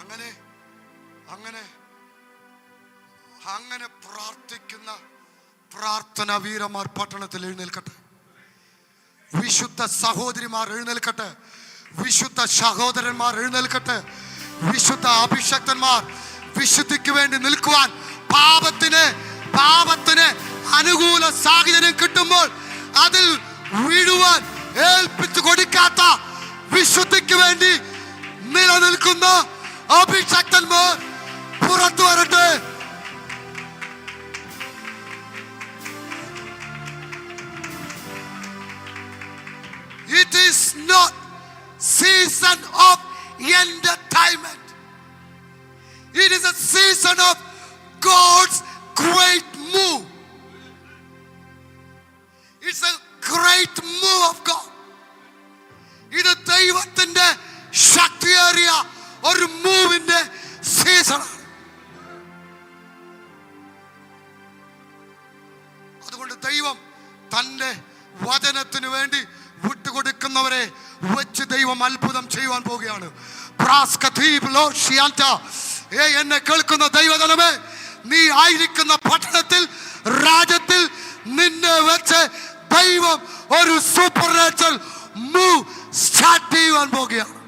അങ്ങനെ അങ്ങനെ അങ്ങനെ പ്രാർത്ഥിക്കുന്ന പ്രാർത്ഥന വീരന്മാർ പട്ടണത്തിൽ എഴുന്നേൽക്കട്ടെ. വിശുദ്ധ സഹോദരിമാർ എഴുന്നേൽക്കട്ടെ. വിശുദ്ധ സഹോദരന്മാർ എഴുന്നേൽക്കട്ടെ. വിശുദ്ധ അഭിഷക്തന്മാർ വിശുദ്ധിക്ക് വേണ്ടി നിൽക്കുവാൻ പാപത്തിന് പാപത്തിന് അനുകൂല സാഹചര്യം കിട്ടുമ്പോൾ അതിൽ വീഴുവാൻ ഏൽപ്പിച്ചു കൊടുക്കാത്ത വിശുദ്ധിക്ക് വേണ്ടി നിലനിൽക്കുന്ന അഭിഷക്തന്മാർ പുറത്തു വരട്ടെ It is not season of entertainment. It is a season of ദൈവത്തിന്റെ ശക്തിയേറിയ ഒരു മൂവിന്റെ സീസണാണ് അതുകൊണ്ട് ദൈവം തന്റെ വചനത്തിന് വേണ്ടി വിട്ടുകൊടുക്കുന്നവരെ വെച്ച് ദൈവം അത്ഭുതം ചെയ്യുവാൻ പോവുകയാണ്. എന്നെ കേൾക്കുന്ന ദൈവജനമേ നീ ആയിരിക്കുന്ന പട്ടണത്തിൽ രാജ്യത്തിൽ നിന്നെ വെച്ച് ദൈവം ഒരു സൂപ്പർ നാച്ചുറൽ മൂവ് സ്റ്റാർട്ട് ചെയ്യുവാൻ പോകുകയാണ്.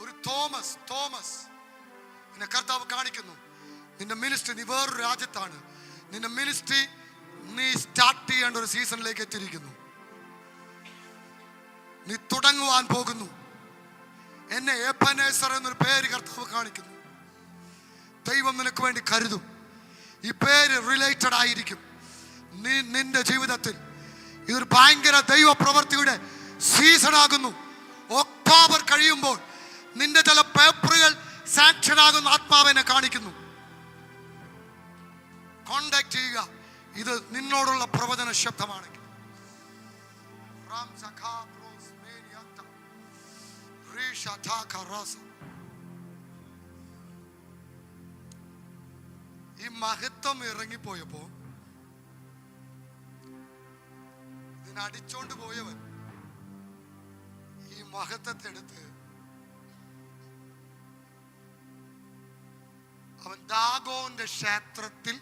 ഒരു തോമസ് തോമസ്. നിന്നെ കർത്താവ് കാണിക്കുന്നു. നിന്റെ മിനിസ്ട്രി നീ വേറൊരു രാജ്യത്താണ്. നിന്റെ മിനിസ്ട്രി നീ സ്റ്റാർട്ട് ചെയ്യേണ്ട ഒരു സീസണിലേക്ക് എത്തിയിരിക്കുന്നു. നീ തുടങ്ങുവാൻ പോകുന്നു. എന്നെ ഏപ്പനേസർ എന്നൊരു പേര് കർത്താവ് കാണിക്കുന്നു. ദൈവം നിനക്ക് വേണ്ടി കരുതും. ഈ പേര് റിലേറ്റഡ് ആയിരിക്കും. നീ നിന്റെ ജീവിതത്തിൽ ഇതൊരു ഭയങ്കര ദൈവ പ്രവൃത്തിയുടെ സീസൺ ആകുന്നു. ഒക്ടോബർ കഴിയുമ്പോൾ നിന്റെ ചില പേപ്പറുകൾ സാങ്ഷൻ ആകുന്ന. ആത്മാവിനെ കാണിക്കുന്നു. കോണ്ടാക്ട് ചെയ്യുക. ഇത് നിന്നോടുള്ള പ്രവചന ശബ്ദമാണെങ്കിൽ. റാം ഈ മഹത്വം ഇറങ്ങിപ്പോയപ്പോ ഇതിനടിച്ചോണ്ട് പോയവൻ ഈ മഹത്വത്തെ എടുത്ത് അവൻ ദാഗോന്റെ ക്ഷേത്രത്തിൽ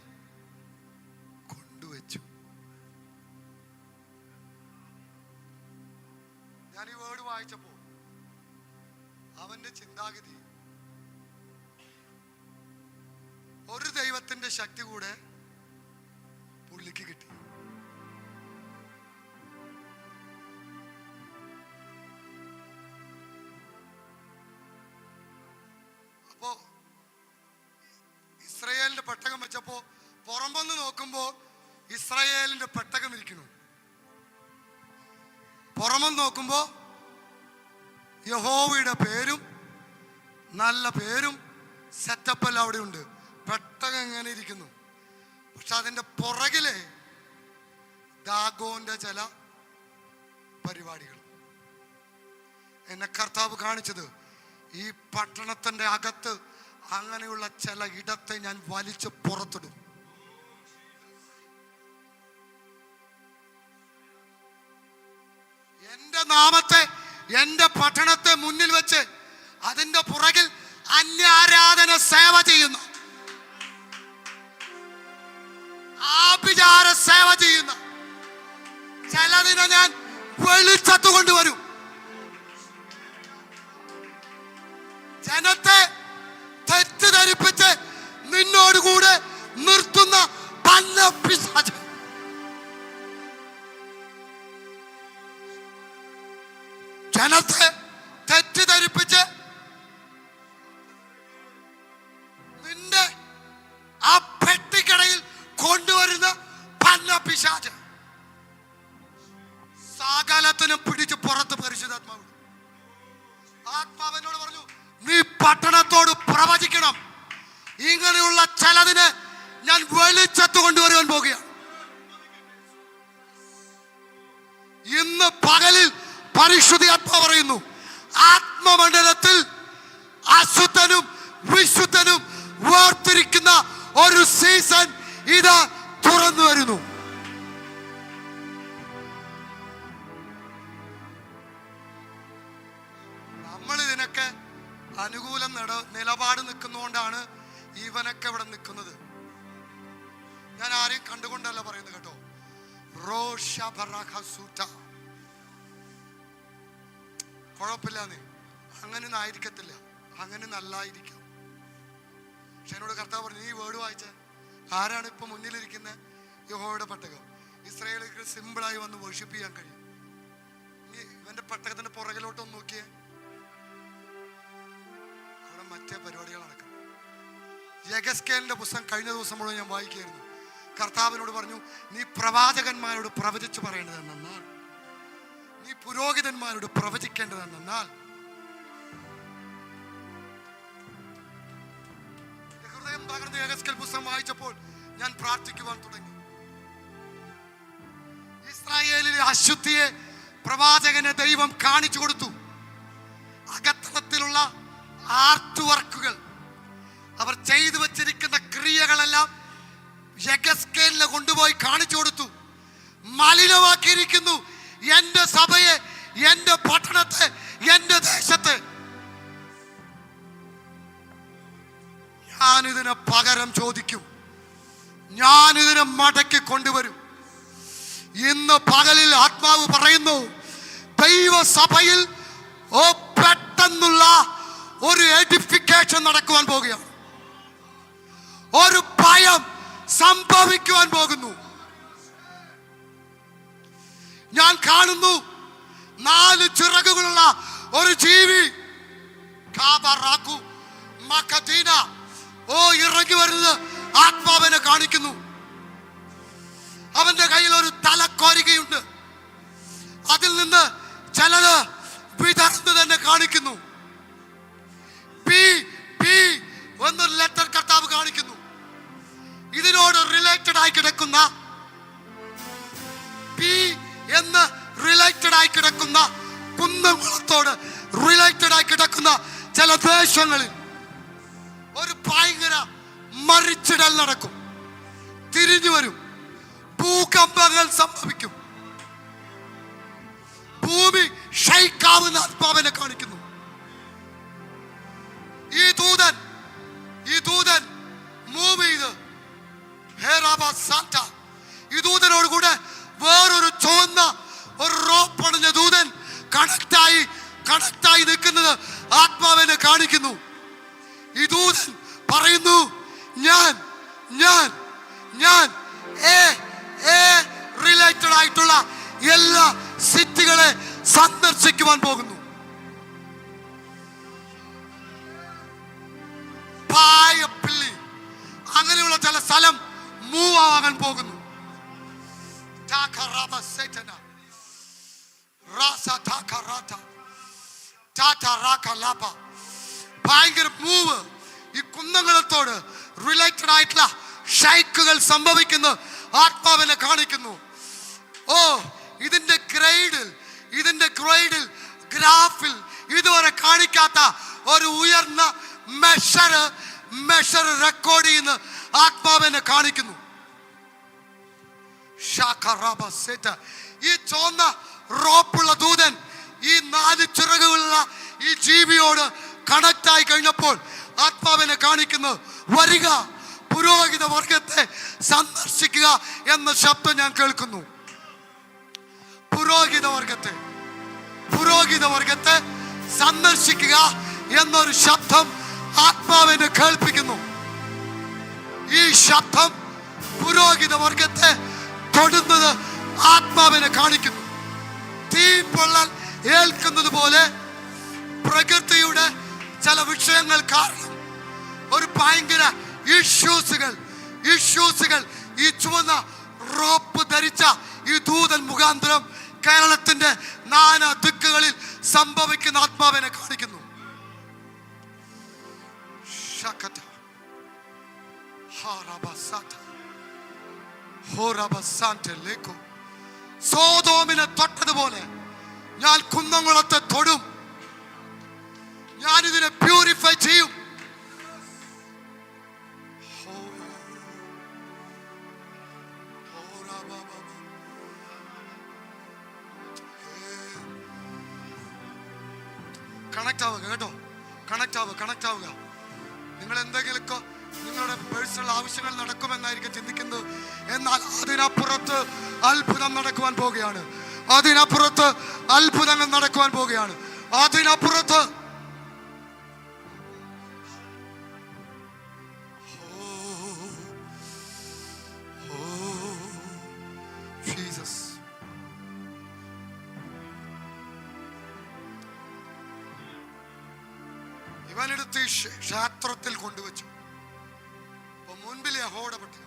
കൊണ്ടുവച്ചു. ഞാൻ ഈ വേർഡ് വായിച്ചപ്പോ അവന്റെ ചിന്താഗതി. ഒരു ദൈവത്തിന്റെ ശക്തി കൂടെ പുള്ളിക്ക് കിട്ടി. അപ്പോ ഇസ്രയേലിന്റെ പെട്ടകം വെച്ചപ്പോ പുറമ്പൊന്ന് നോക്കുമ്പോ ഇസ്രയേലിന്റെ പെട്ടകം ഇരിക്കുന്നു. പുറമെന്ന് നോക്കുമ്പോ യഹോവയുടെ പേരും നല്ല പേരും സെറ്റപ്പ് എല്ലാം അവിടെ ഉണ്ട് പെട്ടകം എങ്ങനെ ഇരിക്കുന്നു. പക്ഷെ അതിന്റെ പുറകിലെ ദാഗോന്റെ ചില പരിപാടികൾ. എന്നെ കർത്താവ് കാണിച്ചത് ഈ പട്ടണത്തിന്റെ അകത്ത് അങ്ങനെയുള്ള ചില ഇടത്തെ ഞാൻ വലിച്ചു പുറത്തിടും. എന്റെ നാമത്തെ എന്റെ പട്ടണത്തെ മുന്നിൽ വെച്ച് അതിന്റെ പുറകിൽ അന്യാരാധന സേവ ചെയ്യുന്നു. ആഭിചാര സേവ ചെയ്യുന്ന. ചിലതിനെ ഞാൻ വെളിച്ചത്ത് കൊണ്ടുവരും. ജനത്തെ തെറ്റിദ്ധരിപ്പിച്ച് നിന്നോടുകൂടെ നിർത്തുന്ന പല പിശാച്. ജനത്തെ തെറ്റിദ്ധരിപ്പിച്ച് നിന്റെ ആ പെട്ടിക്കടയിൽ കൊണ്ടുവരുന്ന പല പിശാച്. സകലത്തിനും പിടിച്ച് പുറത്ത് പരിശുദ്ധാത്മാവ്. ആത്മാവിനോട് പറഞ്ഞു നീ പട്ടണത്തോട് പ്രവചിക്കണം. ഇങ്ങനെയുള്ള ചിലതിന് ഞാൻ വെളിച്ചത്ത് കൊണ്ടുവരുവാൻ പോകുകയാണ്. ഇന്ന് പകലിൽ പരിശുദ്ധി ആത്മ പറയുന്നു. ആത്മമണ്ഡലത്തിൽ അശുദ്ധനും വിശുദ്ധനും വേർതിരിക്കുന്ന ഒരു സീസൺ ഇത് തുറന്നു വരുന്നു. നമ്മൾ ഇതിനൊക്കെ അനുകൂലം നിലപാട് നിൽക്കുന്നതുകൊണ്ടാണ് ഇവനൊക്കെ ഇവിടെ നിൽക്കുന്നത്. ഞാൻ ആരെയും കണ്ടുകൊണ്ടല്ല പറയുന്നത് കേട്ടോ. റോഷഭറഹസുറ്റ. കുഴപ്പമില്ല നീ. അങ്ങനെ ആയിരിക്കത്തില്ല അങ്ങനെ നല്ലായിരിക്കാം. പക്ഷെ എന്നോട് കർത്താവ് പറഞ്ഞു നീ വേർഡ് വായിച്ച. ആരാണ് ഇപ്പൊ മുന്നിലിരിക്കുന്ന? യഹോയുടെ പട്ടകം. ഇസ്രായേലിക്ക് സിമ്പിളായി വന്ന് വർഷിപ്പ് ചെയ്യാൻ കഴിയും. നീ ഇവന്റെ പട്ടകത്തിന്റെ പുറകിലോട്ടൊന്ന് നോക്കിയേ. അവിടെ മറ്റേ പരിപാടികൾ നടക്കും. യഗസ്കേലിന്റെ പുസ്തകം കഴിഞ്ഞ ദിവസം മുഴുവൻ ഞാൻ വായിക്കുകയായിരുന്നു. കർത്താവിനോട് പറഞ്ഞു നീ പ്രവാചകന്മാരോട് പ്രവചിച്ചു പറയേണ്ടത് എന്നാൽ നീ പുരോഹിതന്മാരോട് പ്രവചിക്കേണ്ടതെന്നാൽ ഹൃദയം തകർന്ന് യഗസ്കേൽ പുസ്തകം വായിച്ചപ്പോൾ ഞാൻ പ്രാർത്ഥിക്കുവാൻ തുടങ്ങി. ഇസ്രായേലിലെ അശുദ്ധിയെ പ്രവാചകനെ ദൈവം കാണിച്ചു കൊടുത്തു. അകത്തരത്തിലുള്ള ആർട്ട് വർക്കുകൾ. പകരം ചോദിക്കും. ഞാൻ ഇതിനെ മടക്കി കൊണ്ടുവരും. ഇന്ന് പകലിൽ ആത്മാവ് പറയുന്നു ദൈവസഭയിൽ ഓ പെട്ടെന്നുള്ള ഒരു എഡിഫിക്കേഷൻ നടക്കുവാൻ പോകുകയാണ്. ഒരു ഭയം സംഭവിക്കുവാൻ പോകുന്നു. ഞാൻ കാണുന്നു നാല് ചിറകുകളുള്ള ഒരു ജീവി. കാബറാക്കു മഖദീന. ഓ ഇറങ്ങി വരുന്നത് ആത്മാവനെ കാണിക്കുന്നു. അവന്റെ കയ്യിൽ ഒരു തലക്കോരികയുണ്ട്. അതിൽ നിന്ന് ചിലത് വിതർന്ന് തന്നെ കാണിക്കുന്നു. പി പി എന്നൊരു ലെറ്റർ കർത്താവ് കാണിക്കുന്നു. ഇതിനോട് റിലേറ്റഡ് ആയി കിടക്കുന്ന പി എന്ന് റിലേറ്റഡ് ആയി കിടക്കുന്ന കുന്നംകുളത്തോട് റിലേറ്റഡ് ആയി കിടക്കുന്ന ചില ദേശങ്ങളിൽ മറിച്ചിടൽ നടക്കും. തിരിഞ്ഞു വരും. ഭൂകമ്പങ്ങൾ സംഭവിക്കും. ഭൂമി ഷൈക്കാവുന്ന ആത്മാവിനെ കാണിക്കുന്നു. ഈ ദൂതൻ ഈ ദൂതൻ മൂവ് ചെയ്ത് ഹേറാബാദ് സാന്റ ആയിട്ടുള്ള എല്ലാ സിറ്റികളെ സന്ദർശിക്കുവാൻ പോകുന്നു. പായപ്പിള്ളി. അങ്ങനെയുള്ള ചില സ്ഥലം മൂവ് ആവാൻ പോകുന്നു. ഭയങ്കര മൂവ് ഈ കുന്നങ്ങളത്തോട് റിലേറ്റഡ് ആയിട്ടുള്ള ഷൈക്കുകൾ സംഭവിക്കുന്നു. ആത്മാവിനെ കാണിക്കുന്നു. ഓ ഇതിന്റെ ഗ്രൈഡിൽ ഇതിന്റെ ഗ്രൈഡിൽ ഗ്രാഫിൽ ഇതുവരെ കാണിക്കാത്ത ഒരു ഉയർന്ന മെഷർ മെഷർ റെക്കോർഡ് ചെയ്യുന്ന ആത്മാവിനെ കാണിക്കുന്നു. ഈ ചോന്ന റോപ്പുള്ള ദൂതൻ ഈ നാല് ചിറകുകളുള്ള ഈ ജീവിയോട് കണക്ട് ആയി കഴിഞ്ഞപ്പോൾ ആത്മാവിനെ കാണിക്കുന്നു. വരിക പുരോഹിത വർഗത്തെ സന്ദർശിക്കുക എന്ന ശബ്ദം ഞാൻ കേൾക്കുന്നു. പുരോഹിത വർഗത്തെ പുരോഹിത വർഗത്തെ സന്ദർശിക്കുക എന്നൊരു ശബ്ദം ആത്മാവിനെ കേൾപ്പിക്കുന്നു. ഈ ശബ്ദം പുരോഹിത വർഗത്തെ തൊടുന്നത് ആത്മാവിനെ കാണിക്കുന്നു. തീ പൊള്ളൽ ഏൽക്കുന്നത് പോലെ പ്രകൃതിയുടെ ചില വിഷയങ്ങൾ കാരണം ഒരു ഭയങ്കര ഇഷ്യൂസുകൾ ഇഷ്യൂസുകൾ ഈ ചുവന്ന റോപ്പ് ധരിച്ച ഈ ദൂതൻ മുഖാന്തരം കേരളത്തിന്റെ നാനാ ദിക്കുകളിൽ സംഭവിക്കുന്ന ആത്മാവിനെ കാണിക്കുന്നു. സോതോമിനെ തൊട്ടതുപോലെ ഞാൻ കുന്നംകുളത്തെ തൊടും. ഞാനിതിനെ പ്യൂരിഫൈ ചെയ്യും. കണക്ട് ആവുക കേട്ടോ? കണക്ട് ആവുക കണക്ട് ആവുക നിങ്ങൾ എന്തെങ്കിലുമൊക്കെ നിങ്ങളുടെ പേഴ്സണൽ ആവശ്യങ്ങൾ നടക്കുമെന്നായിരിക്കും ചിന്തിക്കുന്നത്. എന്നാൽ അതിനപ്പുറത്ത് അത്ഭുതം നടക്കുവാൻ പോവുകയാണ്. അതിനപ്പുറത്ത് അത്ഭുതങ്ങൾ നടക്കുവാൻ പോവുകയാണ്. അതിനപ്പുറത്ത് ക്ഷേത്രത്തിൽ കൊണ്ടുവച്ചു. അപ്പൊ മുൻപിൽ യഹോയുടെ പട്ടിക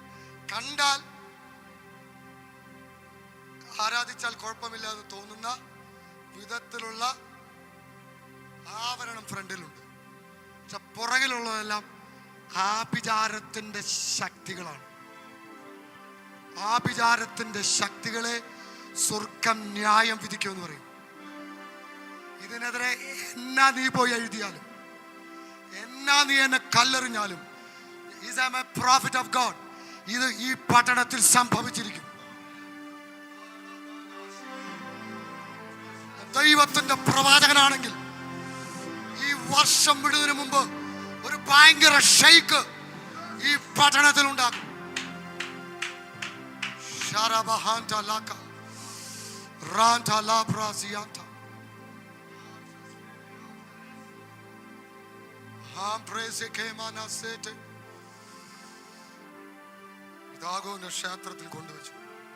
കണ്ടാൽ ആരാധിച്ചാൽ കുഴപ്പമില്ലാതെ തോന്നുന്ന വിധത്തിലുള്ള ആവരണം ഫ്രണ്ടിലുണ്ട്. പക്ഷെ പുറകിലുള്ളതെല്ലാം ആഭിചാരത്തിന്റെ ശക്തികളാണ്. ആഭിചാരത്തിന്റെ ശക്തികളെ സ്വർഗം ന്യായം വിധിക്കുമെന്ന് പറയും. ഇതിനെതിരെ എന്നാ നീ പോയി എഴുതിയാലും? എന്നാ നീ എന്നെ കല്ലെറിഞ്ഞാലും? Is a prophet of God ഇത് ഈ പട്ടണത്തിൽ സംഭവിച്ചിരിക്കും. ദൈവത്തിന്റെ പ്രവാചകനാണെങ്കിൽ ഈ വർഷം വിടുന്നതിന് മുമ്പ് ഒരു ഭയങ്കര ഷെയ്ക്ക് ഈ പട്ടണത്തിൽ ഉണ്ടാകും ശരബഹാന്ത ലാക്ക റാൻ ലാ ഇതാകുന്ന ക്ഷേത്രത്തിൽ കൊണ്ടുവച്ചു.